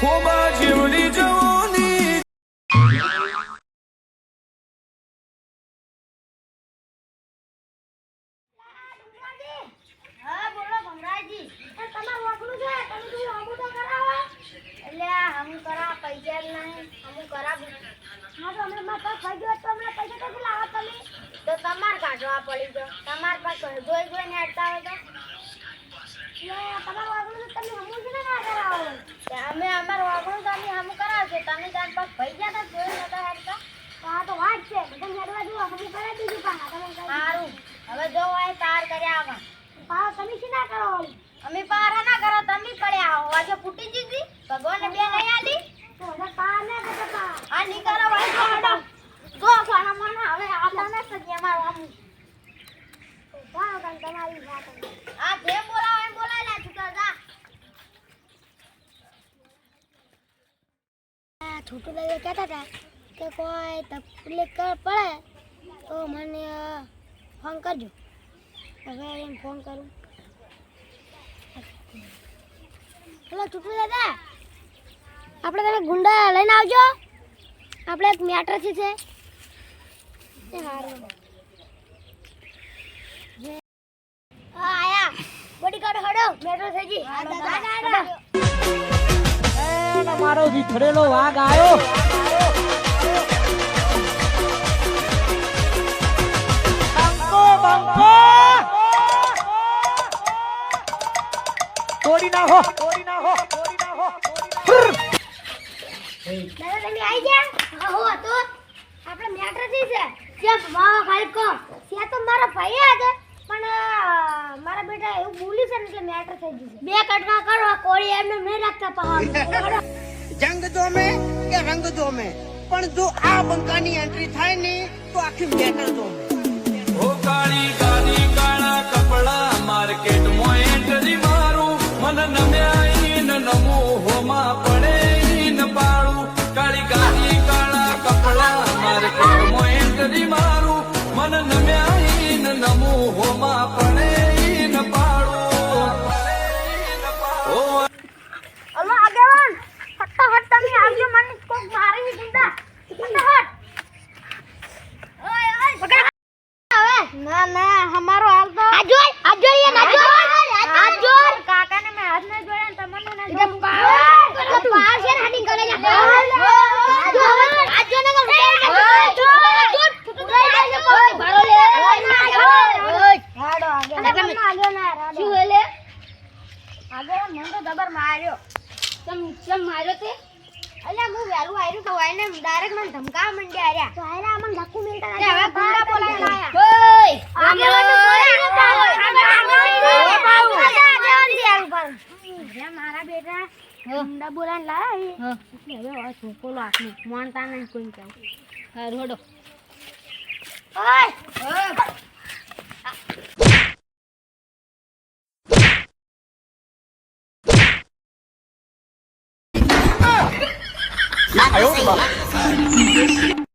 ખોબા જેવડી જવાની પૈસા નહીં. હમું કરાવું. હા, તો હમણાં મારા પાસે પૈસા તો હમણાં પૈસા ક્યાંથી લાવો તો તમારે કાઢવા પડી તો તમારે પાસે જોઈ ગોઈને અડતા હોય તો. તમારું વાકડું તો તમે હમું છે ને ના કરાવો તે અમે અમારું વાકડું તો અમે હમું કરાવશે તમે તાર પાસે પૈસા તો જોઈ નતા હેડતા હા તો વાત છે. બધા હેડવા કરાવી દીધું પાછા. સારું. હવે જો હોય તાર કર્યા આવા પાવ તમે શું ના કરો અમે પારા ના કરો તમે પડ્યા આવો આજે ફૂટી જીધી ભગવાન બે નહીં આલી. તો ના કરતા આ ની કરો ભાઈ તો હડો. જો ખાના મને હવે આતા ના સજી અમાર આમ. જાઓ કાન તમારી વાત આ જે બોલાવે એમ બોલાય લે છૂટા જા. છોટું દાદા કહેતા હતા? કે કોઈ તકલીફ પડે તો મને ફોન કરજો. હવે એમ ફોન કરું. હેલો ચૂંટણી દાદા. આપણે તમે ગુંડા લઈને આવજો. આપણે એક મેટર છે છે. એ આયા. બોડી ગાર્ડ હડો મેટ્રો થઈ એ મારો વિખરેલો વાઘ આવ્યો તોડી નાખો તોડી નાખો તોડી નાખો દાદા તમે આવી ગયા? હો તો આપણે મેટર છે. ત્યાં ખાલી કો ત્યાં તો મારા ભાઈ પણ મારા બેટા એવું બોલ્યું છે ને એટલે મેટર થઈ ગયું છે. બે કટકા કરો કોળી એમને નહીં રાખતા પહાડ જંગ જોમે કે રંગ જોમે? પણ જો આ બંકાની એન્ટ્રી થાય ને તો આખી મેટર જોમે. ઓ કાળી ગાડી કાળા હોમાં પડે પાડું આગેવાન ફટાફટ તમે આવજો મને કોક મારી ગુંડા ફટાફટ. ના ના હમારો હાલ તો આ જોઈ આ જોઈ ના જોઈ. આ જોઈ કાકાને મે હાથ ના જોડ્યા તમને ના જોડ્યા પાવ પાવ છે ને હડિંગ કરે જા આ જો આ જો ને ભારો લે હાડો આગે શું લે આગળ મને તો જબર માર્યો. તમ તમ માર્યો તે? અલ્યા હું વેલું આયરું તો વાયને ડાયરેક્ટ મને ધમકા મંડ્યા આર્યા. તો આયરા અમને ધક્કુ મેલતા હવે ગુંડા બોલાય લાયા. ઓય મારા બેટા. ગુંડા બોલાય લાયા હવે હવે છોકરો આટલું માનતા નહીં કોઈ કહે હારું હડો. ઓય. 哎呦，我的妈。